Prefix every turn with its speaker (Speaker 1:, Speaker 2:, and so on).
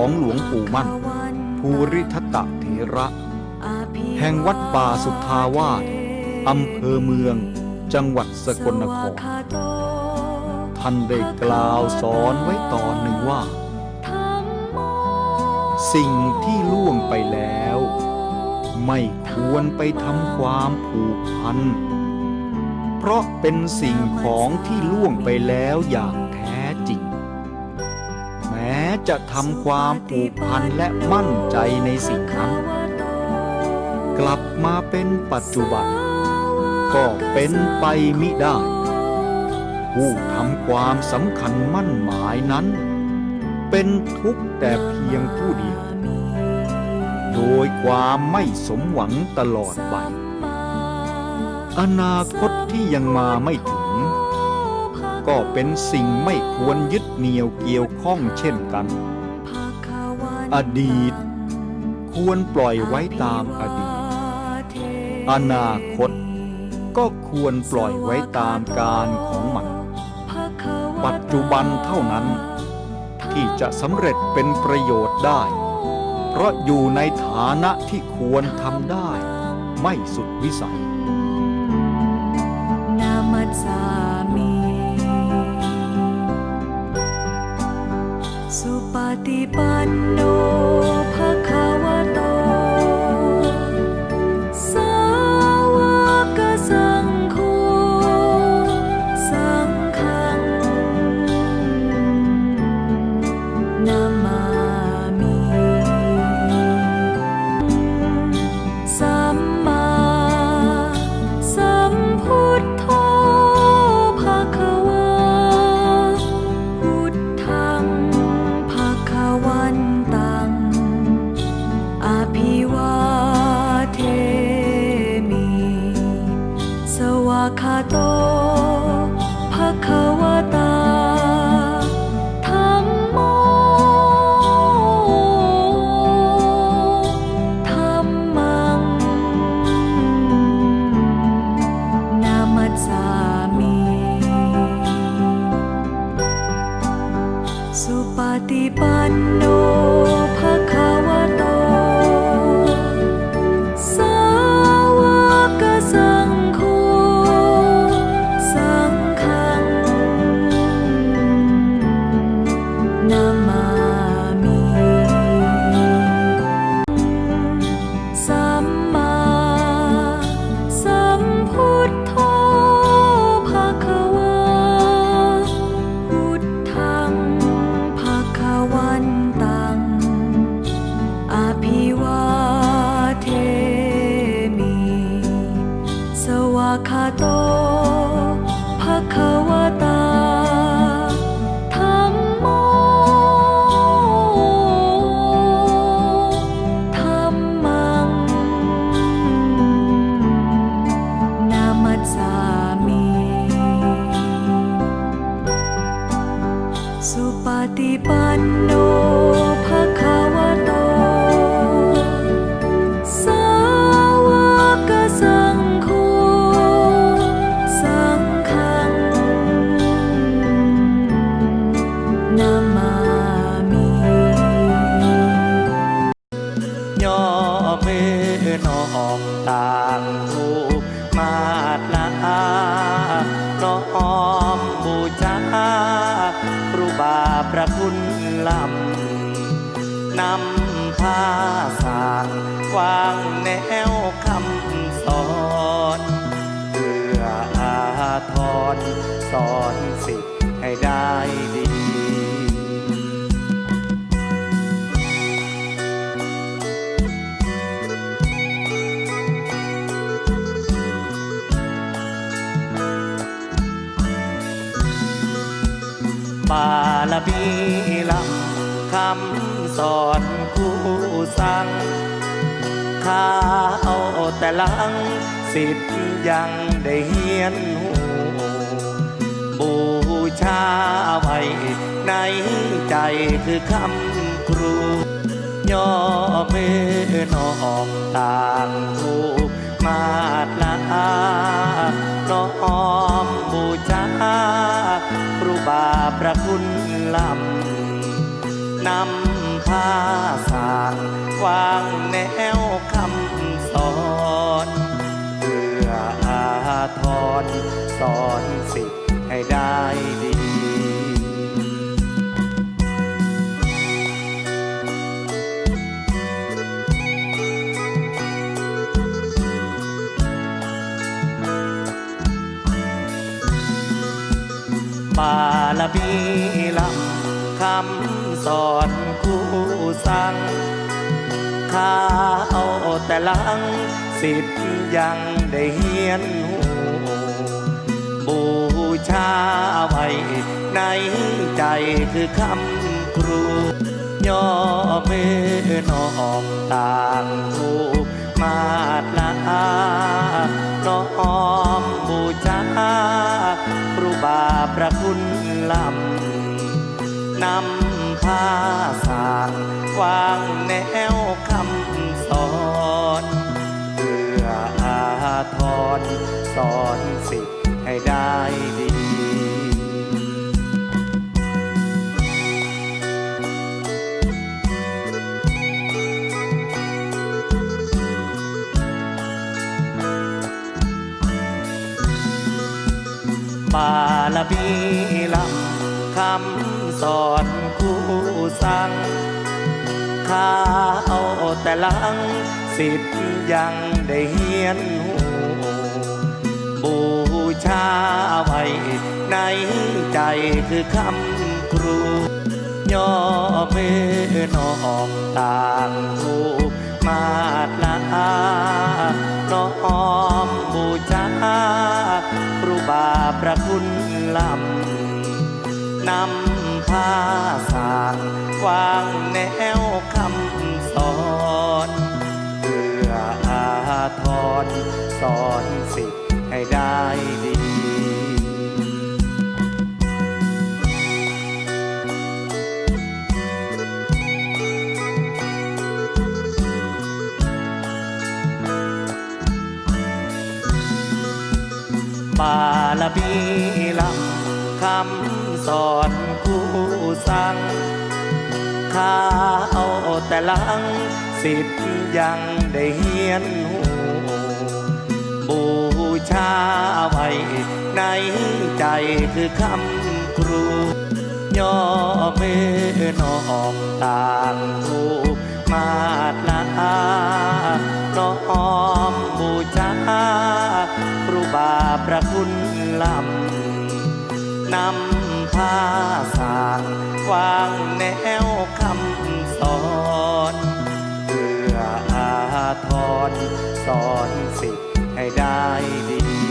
Speaker 1: ของหลวงปู่มั่น ภูริทัตตเถระ แห่งวัดป่าสุทธาวาสอำเภอเมืองจังหวัดสกลนคร ท่านได้กล่าวสอนไว้ตอนหนึ่งว่า สิ่งที่ล่วงไปแล้ว ไม่ควรไปทำความผูกพัน เพราะเป็นสิ่งของที่ล่วงไปแล้วอย่าง จะทำความผูกพันและมั่นใจในสิ่งนั้น กลับมาเป็นปัจจุบัน ก็เป็นไปมิได้ ผู้ทำความสำคัญมั่นหมายนั้น เป็นทุกข์แต่เพียงผู้เดียว โดยความไม่สมหวังตลอดไป อนาคตที่ยังมาไม่ถึง ก็เป็นสิ่งไม่ควรยึดเหนี่ยวเกี่ยวข้องเช่นกัน อดีต ควรปล่อยไว้ตามอดีต อนาคต ก็ควรปล่อยไว้ตามการของมัน ปัจจุบันเท่านั้น ที่จะสำเร็จเป็นประโยชน์ได้ เพราะอยู่ในฐานะที่ควรทำได้ ไม่สุดวิสัย
Speaker 2: นามัสสา ปฏิปันโน นโนภคะ อภิ
Speaker 3: อนอบต่างรูปมาดลาน้อมบูชาครูบาประคุณลำนำพาสางวางแนวคำสอนเพื่ออาทรสอน มีลำคำสอนคู่สั่งข้าเอาแต่ลังสิทธิ์ยังได้เฮียนหูบูชาไว้ในใจคือคำครู ย่อมือนอบต่างรูมาดลาน้อมบูชาครูบาประคุณ ลำนำผ้าสารวางแนวคำสอนเพื่ออาทรสอนสิทธิ์ให้ได้ดีปา รมีลำคำสอนคู่สั่งข้าเอาแต่หลังสิทธิ์ยังได้เฮียนหูบูชาไว้ในใจคือคำครูย่อมือนอมต่างทูมาดลาน้อมบูชาครูบาประคุณ ลำนำพาสางวางแนวคำสอนเพื่ออาทรสอนสิทธิ์ให้ได้ดีบารมี คำสอนคู่สั่งข้าเอาแต่หลังสิทธิ์ยังได้เฮียนหูบูชาไว้ในใจคือคำครูย่อมือนอมต่างทูมาดลาน้อมบูชาครูบาประคุณลำ นำพาสางวางแนวคำสอนเพื่ออาทรสอนสิทธิ์ให้ได้ดีบารมีลำคำ สอนคู่สั่งข้าเอาแต่ลังสิทธิ์ยังได้เฮียนหูบูชาไว้ในใจคือคำครู ย่อมือนอมต่างทูมาดลาน้อมบูชาครูบาประคุณลำนำ วางแนวคำสอนเพื่ออาทรสอนสิทธิ์ให้ได้ดี